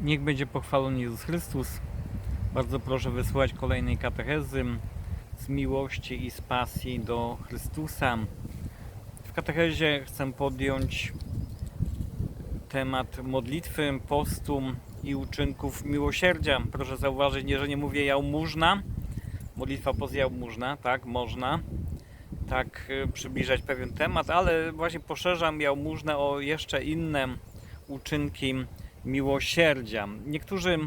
Niech będzie pochwalony Jezus Chrystus. Bardzo proszę wysłuchać kolejnej katechezy z miłości i z pasji do Chrystusa. W katechezie chcę podjąć temat modlitwy, postu i uczynków miłosierdzia. Proszę zauważyć, nie, że nie mówię jałmużna. Modlitwa post jałmużna, tak, można tak y, przybliżać pewien temat, ale właśnie poszerzam jałmużnę o jeszcze inne uczynki miłosierdzia. Niektórzy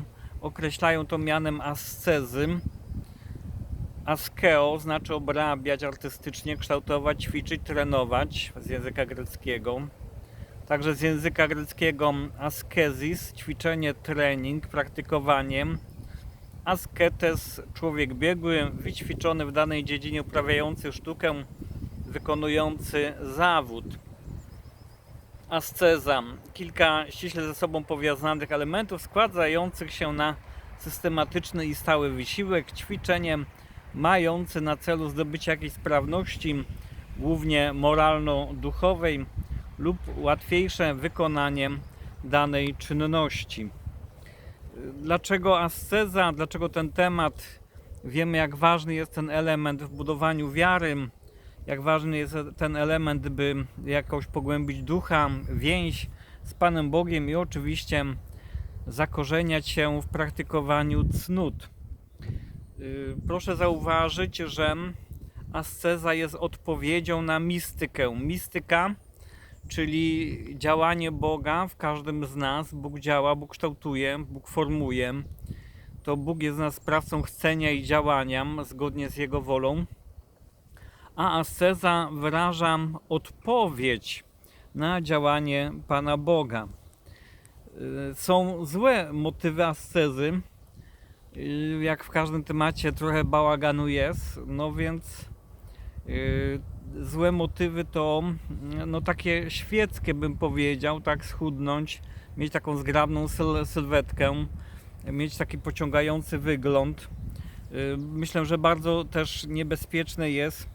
określają to mianem ascezy. Askeo znaczy obrabiać artystycznie, kształtować, ćwiczyć, trenować z języka greckiego. Także z języka greckiego askezis, ćwiczenie, trening, praktykowanie. Asketes, człowiek biegły, wyćwiczony w danej dziedzinie, uprawiający sztukę, wykonujący zawód. Asceza, kilka ściśle ze sobą powiązanych elementów składających się na systematyczny i stały wysiłek, ćwiczenie mające na celu zdobycie jakiejś sprawności, głównie moralno-duchowej lub łatwiejsze wykonanie danej czynności. Dlaczego asceza? Dlaczego ten temat? Wiemy, jak ważny jest ten element w budowaniu wiary, jak ważny jest ten element, by jakoś pogłębić ducha, więź z Panem Bogiem i oczywiście zakorzeniać się w praktykowaniu cnót. Yy, Proszę zauważyć, że asceza jest odpowiedzią na mistykę. Mistyka, czyli działanie Boga w każdym z nas. Bóg działa, Bóg kształtuje, Bóg formuje. To Bóg jest nas sprawcą chcenia i działania zgodnie z Jego wolą. A asceza wyraża odpowiedź na działanie Pana Boga. Yy, Są złe motywy ascezy, Yy, jak w każdym temacie trochę bałaganu jest, no więc yy, złe motywy to mm, no takie świeckie bym powiedział, tak schudnąć, mieć taką zgrabną syl sylwetkę, mieć taki pociągający wygląd. Myślę, że bardzo też niebezpieczne jest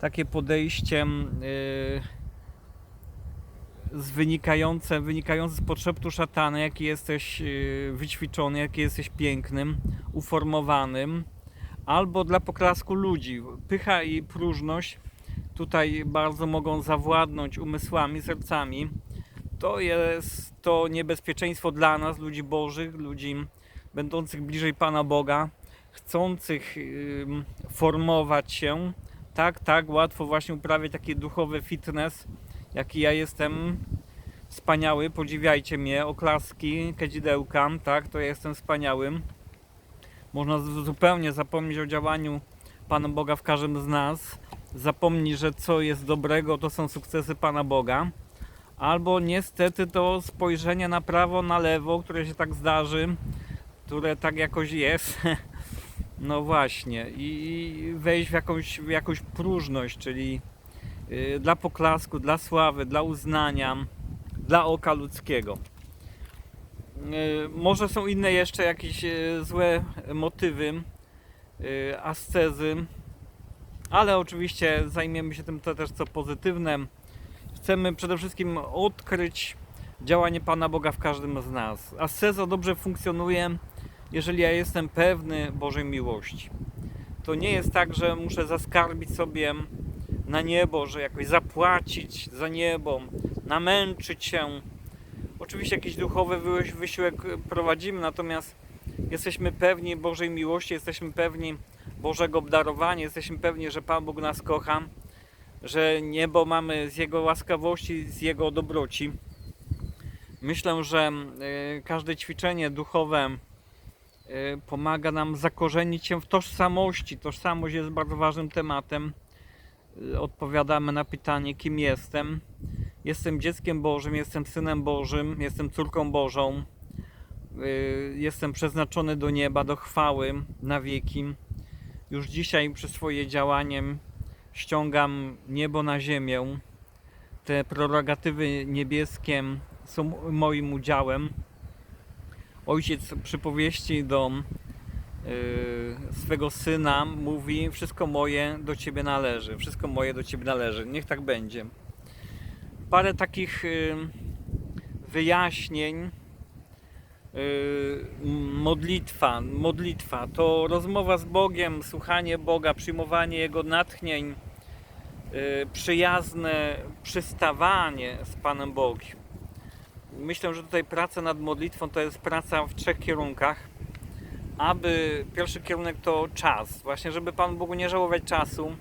takie podejście yy, z wynikające, wynikające z podszeptu szatana, jaki jesteś yy, wyćwiczony, jaki jesteś pięknym, uformowanym, albo dla poklasku ludzi. Pycha i próżność tutaj bardzo mogą zawładnąć umysłami, sercami. To jest to niebezpieczeństwo dla nas, ludzi bożych, ludzi będących bliżej Pana Boga, chcących formować się. Tak, tak, łatwo właśnie uprawiać taki duchowy fitness, jaki ja jestem. Wspaniały, podziwiajcie mnie, oklaski, kadzidełka, tak, to ja jestem wspaniałym. Można zupełnie zapomnieć o działaniu Pana Boga w każdym z nas, zapomnieć, że co jest dobrego, to są sukcesy Pana Boga, albo niestety to spojrzenie na prawo, na lewo, które się tak zdarzy, które tak jakoś jest, no właśnie, i wejść w jakąś, w jakąś próżność, czyli y, dla poklasku, dla sławy, dla uznania, dla oka ludzkiego. Y, Może są inne jeszcze jakieś y, złe motywy ascezy, ale oczywiście zajmiemy się tym też co pozytywne. Chcemy przede wszystkim odkryć działanie Pana Boga w każdym z nas. Asceza dobrze funkcjonuje, jeżeli ja jestem pewny Bożej miłości. To nie jest tak, że muszę zaskarbić sobie na niebo, że jakoś zapłacić za niebo, namęczyć się. Oczywiście jakiś duchowy wysiłek prowadzimy, natomiast jesteśmy pewni Bożej miłości, jesteśmy pewni Bożego obdarowania, jesteśmy pewni, że Pan Bóg nas kocha, że niebo mamy z Jego łaskawości, z Jego dobroci. Myślę, że y, każde ćwiczenie duchowe pomaga nam zakorzenić się w tożsamości. Tożsamość jest bardzo ważnym tematem. Y, Odpowiadamy na pytanie, kim jestem. Jestem dzieckiem Bożym, jestem synem Bożym, jestem córką Bożą. Y, Jestem przeznaczony do nieba, do chwały na wieki. Już dzisiaj przez swoje działanie ściągam niebo na ziemię. Te prerogatywy niebieskie są moim udziałem. Ojciec przypowieści do y, swego syna mówi: Wszystko moje do ciebie należy, wszystko moje do ciebie należy. Niech tak będzie. Parę takich y, wyjaśnień Yy, modlitwa, modlitwa to rozmowa z Bogiem, słuchanie Boga, przyjmowanie Jego natchnień, przyjazne przystawanie z Panem Bogiem. Myślę, że tutaj praca nad modlitwą to jest praca w trzech kierunkach. Aby pierwszy kierunek to czas, właśnie żeby Panu Bogu nie żałować czasu.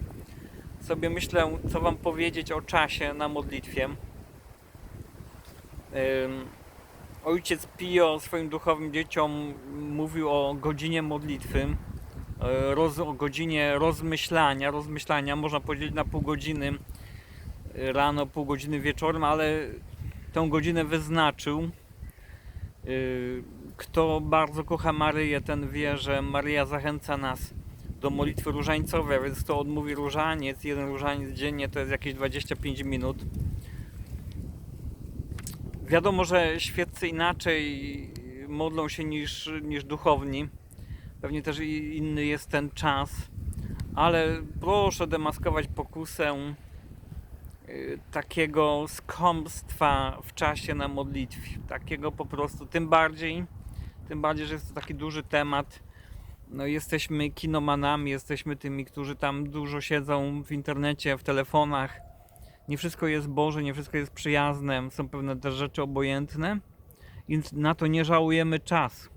Sobie myślę, co Wam powiedzieć o czasie na modlitwie. Ojciec Pio swoim duchowym dzieciom mówił o godzinie modlitwy, e, roz, o godzinie rozmyślania. Rozmyślania można podzielić na pół godziny e, rano, pół godziny wieczorem, ale tę godzinę wyznaczył. E, Kto bardzo kocha Maryję, ten wie, że Maryja zachęca nas do modlitwy różańcowej, więc kto odmówi różaniec, jeden różaniec dziennie to jest jakieś 25 minut. Wiadomo, że świeccy inaczej modlą się niż, niż duchowni. Pewnie też inny jest ten czas, ale proszę demaskować pokusę y, takiego skąpstwa w czasie na modlitwie. Takiego po prostu, tym bardziej, tym bardziej, że jest to taki duży temat. No, jesteśmy kinomanami, jesteśmy tymi, którzy tam dużo siedzą w internecie, w telefonach nie wszystko jest Boże, nie wszystko jest przyjazne, są pewne też rzeczy obojętne, więc na to nie żałujemy czasu.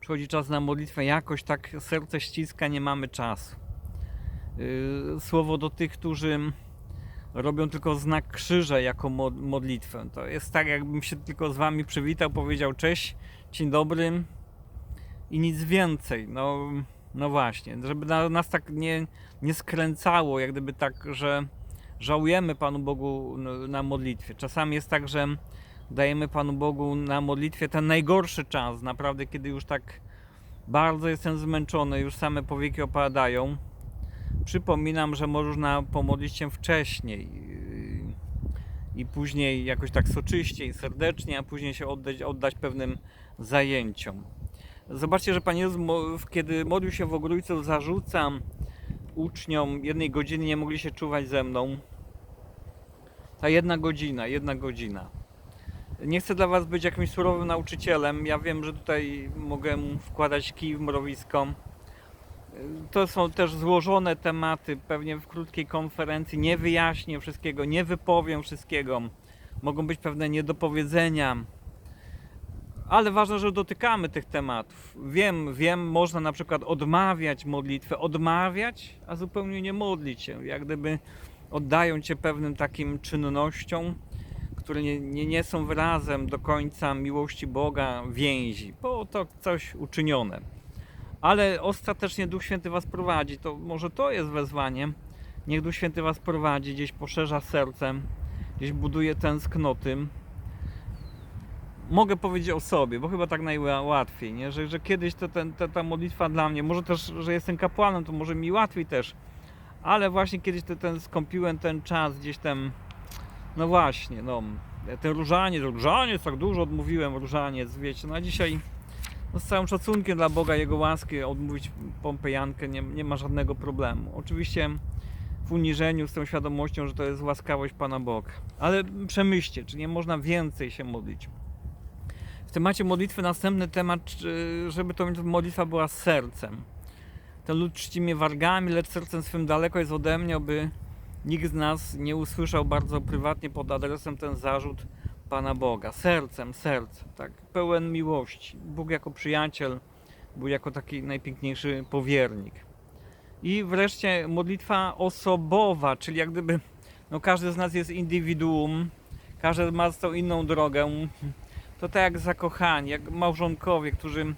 Przychodzi czas na modlitwę, jakoś tak serce ściska, nie mamy czasu. Yy, Słowo do tych, którzy robią tylko znak krzyża jako mo- modlitwę. To jest tak, jakbym się tylko z wami przywitał, powiedział cześć, dzień dobry i nic więcej. No, no właśnie, żeby na, nas tak nie, nie skręcało, jak gdyby tak, że żałujemy Panu Bogu na modlitwie. Czasami jest tak, że dajemy Panu Bogu na modlitwie ten najgorszy czas, naprawdę, kiedy już tak bardzo jestem zmęczony, już same powieki opadają. Przypominam, że można pomodlić się wcześniej yy, i później jakoś tak soczyście i serdecznie, a później się oddać, oddać pewnym zajęciom. Zobaczcie, że Pan Jezus, kiedy modlił się w Ogrójcu, zarzucam uczniom jednej godziny nie mogli się czuwać ze mną. Ta jedna godzina, jedna godzina. Nie chcę dla Was być jakimś surowym nauczycielem. Ja wiem, że tutaj mogę wkładać kij w mrowisko. To są też złożone tematy. Pewnie w krótkiej konferencji nie wyjaśnię wszystkiego, nie wypowiem wszystkiego. Mogą być pewne niedopowiedzenia. Ale ważne, że dotykamy tych tematów. Wiem, wiem, można na przykład odmawiać modlitwę, odmawiać, a zupełnie nie modlić się. Jak gdyby oddając się pewnym takim czynnościom, które nie, nie, nie są wyrazem do końca miłości Boga, więzi, bo to coś uczynione. Ale ostatecznie Duch Święty Was prowadzi. To może to jest wezwanie. Niech Duch Święty Was prowadzi, gdzieś poszerza serce, gdzieś buduje tęsknoty mogę powiedzieć o sobie, bo chyba tak najłatwiej, nie? Że, że kiedyś to ten, ta, ta modlitwa dla mnie, może też, że jestem kapłanem, to może mi łatwiej też, ale właśnie kiedyś to, ten skąpiłem ten czas gdzieś tam, no właśnie, no, ten różaniec, różaniec, tak dużo odmówiłem, różaniec, wiecie, no a dzisiaj no, z całym szacunkiem dla Boga, Jego łaski, odmówić Pompejankę nie, nie ma żadnego problemu. Oczywiście w uniżeniu, z tą świadomością, że to jest łaskawość Pana Boga. Ale przemyślcie, czy nie można więcej się modlić. W temacie modlitwy następny temat, żeby to modlitwa była sercem. Ten lud czci mnie wargami, lecz sercem swym daleko jest ode mnie, aby nikt z nas nie usłyszał bardzo prywatnie pod adresem ten zarzut Pana Boga. Sercem, sercem, tak, pełen miłości. Bóg jako przyjaciel, Bóg jako taki najpiękniejszy powiernik. I wreszcie modlitwa osobowa, czyli jak gdyby no każdy z nas jest indywiduum, każdy ma tą inną drogę. To tak jak zakochani, jak małżonkowie, którzy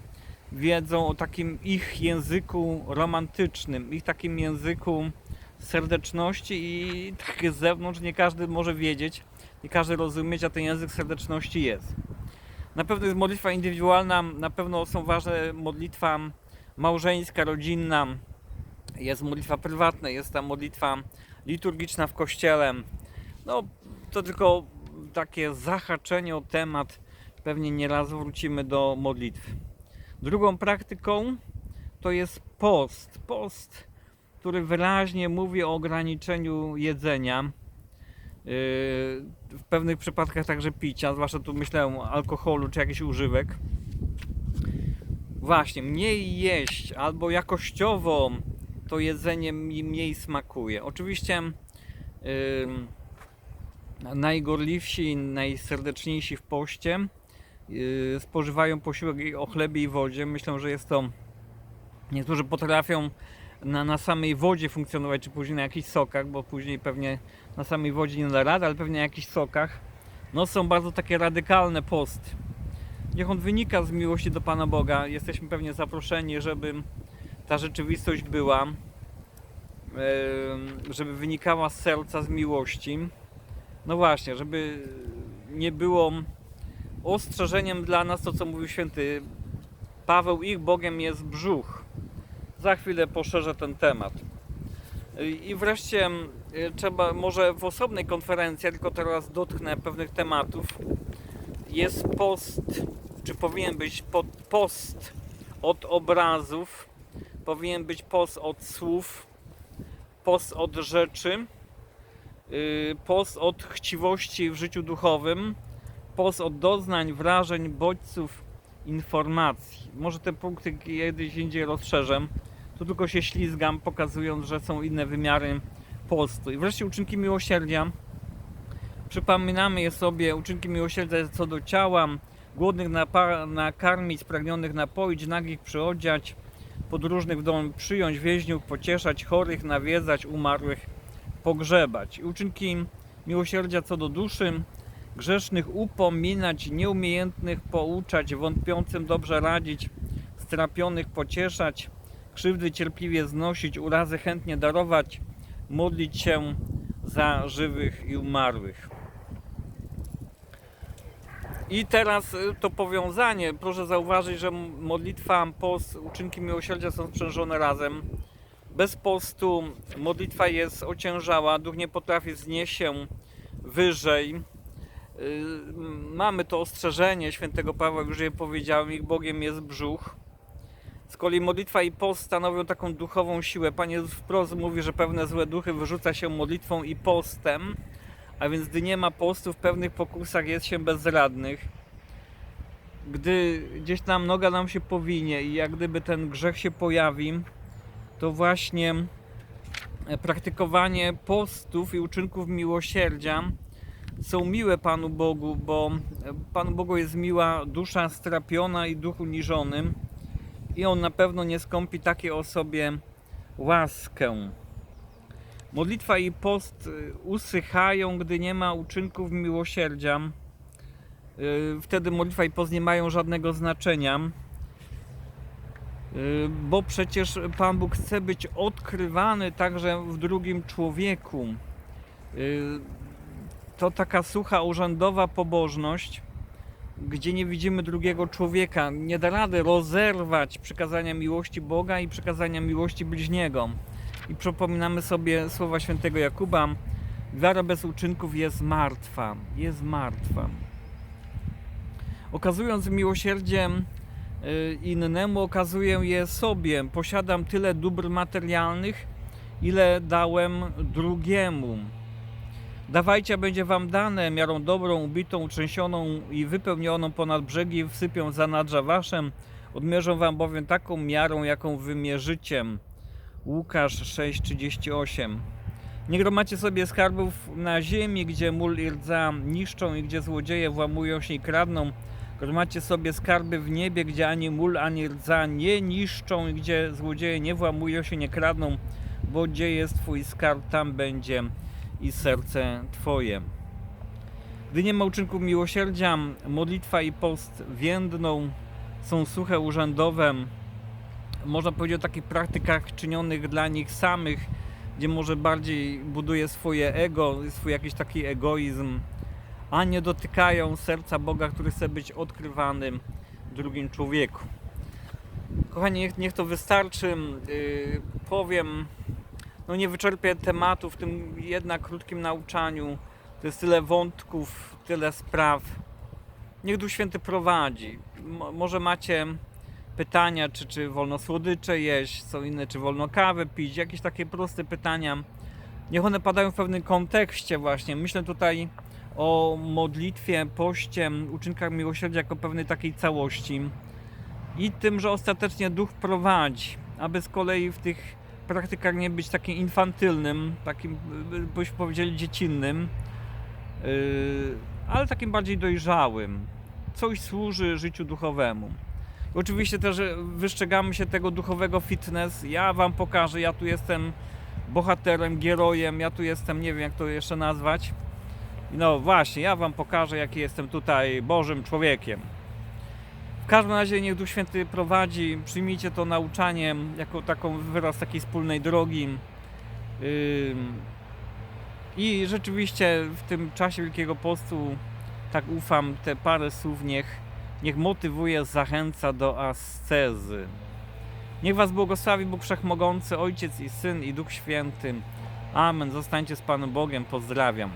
wiedzą o takim ich języku romantycznym, ich takim języku serdeczności i tak z zewnątrz nie każdy może wiedzieć, nie każdy rozumieć, a ten język serdeczności jest. Na pewno jest modlitwa indywidualna, na pewno są ważne modlitwa małżeńska, rodzinna, jest modlitwa prywatna, jest ta modlitwa liturgiczna w kościele. No, to tylko takie zahaczenie o temat. Pewnie nieraz wrócimy do modlitwy. Drugą praktyką to jest post. Post, który wyraźnie mówi o ograniczeniu jedzenia. Yy, W pewnych przypadkach także picia, zwłaszcza tu myślę o alkoholu czy jakichś używek. Właśnie, mniej jeść albo jakościowo to jedzenie mi mniej smakuje. Oczywiście ym, najgorliwsi, najserdeczniejsi w poście yy, spożywają posiłek o chlebie i wodzie. Myślę, że jest to. Niektórzy potrafią na, na samej wodzie funkcjonować, czy później na jakichś sokach, bo później pewnie na samej wodzie nie da rady, ale pewnie na jakichś sokach. No są bardzo takie radykalne posty. Niech on wynika z miłości do Pana Boga. Jesteśmy pewnie zaproszeni, żeby ta rzeczywistość była, żeby wynikała z serca, z miłości. No właśnie, żeby nie było ostrzeżeniem dla nas to, co mówił święty Paweł, ich Bogiem jest brzuch. Za chwilę poszerzę ten temat. I wreszcie trzeba, może w osobnej konferencji, tylko teraz dotknę pewnych tematów. Jest post, czy powinien być pod, post od obrazów, powinien być post od słów, post od rzeczy, y, post od chciwości w życiu duchowym, post od doznań, wrażeń, bodźców, informacji. Może te punkty kiedyś indziej rozszerzę. Tu tylko się ślizgam, pokazując, że są inne wymiary I wreszcie uczynki miłosierdzia. Przypominamy je sobie, uczynki miłosierdzia co do ciała, głodnych nakarmić, spragnionych napoić, nagich przyodziać, podróżnych w dom przyjąć, więźniów pocieszać, chorych nawiedzać, umarłych pogrzebać. I uczynki miłosierdzia co do duszy, grzesznych upominać, nieumiejętnych pouczać, wątpiącym dobrze radzić, strapionych pocieszać, krzywdy cierpliwie znosić, urazy chętnie darować, modlić się za żywych i umarłych. I teraz y, to powiązanie. Proszę zauważyć, że modlitwa, post, uczynki miłosierdzia są sprzężone razem. Bez postu modlitwa jest ociężała, duch nie potrafi znieść się wyżej. Y, Mamy to ostrzeżenie świętego Pawła, już je powiedziałem, ich Bogiem jest brzuch. Z kolei modlitwa i post stanowią taką duchową siłę. Pan Jezus wprost mówi, że pewne złe duchy wyrzuca się modlitwą i postem, a więc gdy nie ma postu, w pewnych pokusach jest się bezradnych. Gdy gdzieś tam noga nam się powinie i jak gdyby ten grzech się pojawi, to właśnie e, praktykowanie postów i uczynków miłosierdzia są miłe Panu Bogu, bo Panu Bogu jest miła dusza strapiona i duch uniżony i On na pewno nie skąpi takiej osobie łaskę. Modlitwa i post y, usychają, gdy nie ma uczynków miłosierdzia. Y, Wtedy modlitwa i post nie mają żadnego znaczenia, Y, bo przecież Pan Bóg chce być odkrywany także w drugim człowieku. To taka sucha, urzędowa pobożność, gdzie nie widzimy drugiego człowieka. Nie da rady rozerwać przykazania miłości Boga i przykazania miłości bliźniego. I przypominamy sobie słowa świętego Jakuba: Wiara bez uczynków jest martwa, jest martwa. Okazując miłosierdzie y, innemu, okazuję je sobie. Posiadam tyle dóbr materialnych, ile dałem drugiemu. Dawajcie, będzie wam dane miarą dobrą, ubitą, utrzęsioną i wypełnioną ponad brzegi, wsypią zanadrza waszem. Odmierzą wam bowiem taką miarą, jaką wymierzycie. Łukasz 6:38. Nie gromacie sobie skarbów na ziemi, gdzie mól i rdza niszczą i gdzie złodzieje włamują się i kradną. Gromacie sobie skarby w niebie, gdzie ani mól, ani rdza nie niszczą i gdzie złodzieje nie włamują się, nie kradną, bo gdzie jest twój skarb, tam będzie i serce twoje. Gdy nie ma uczynku miłosierdzia, modlitwa i post więdną, są suche urzędowe, można powiedzieć o takich praktykach czynionych dla nich samych, gdzie może bardziej buduje swoje ego, swój jakiś taki egoizm, a nie dotykają serca Boga, który chce być odkrywany drugim człowieku. Kochani, niech, niech to wystarczy. Yy, powiem, no nie wyczerpię tematu w tym jednak krótkim nauczaniu. To jest tyle wątków, tyle spraw. Niech Duch Święty prowadzi. Mo- może macie pytania, czy, czy wolno słodycze jeść, są inne, czy wolno kawę pić, jakieś takie proste pytania. Niech one padają w pewnym kontekście właśnie. Myślę tutaj o modlitwie, poście, uczynkach miłosierdzia jako pewnej takiej całości. i tym, że ostatecznie duch prowadzi, aby z kolei w tych praktykach nie być takim infantylnym, takim, byśmy powiedzieli, dziecinnym, yy, ale takim bardziej dojrzałym. Coś służy życiu duchowemu. Oczywiście też wystrzegamy się tego duchowego fitness. Ja wam pokażę, ja tu jestem bohaterem, gerojem, ja tu jestem, nie wiem jak to jeszcze nazwać. No właśnie, ja wam pokażę, jaki jestem tutaj Bożym człowiekiem. Każdym razie niech Duch Święty prowadzi, przyjmijcie to nauczanie jako taką wyraz takiej wspólnej drogi. I rzeczywiście w tym czasie Wielkiego Postu, tak ufam, te parę słów niech, niech motywuje, zachęca do ascezy. Niech Was błogosławi Bóg Wszechmogący, Ojciec i Syn i Duch Święty. Amen. Zostańcie z Panem Bogiem. Pozdrawiam.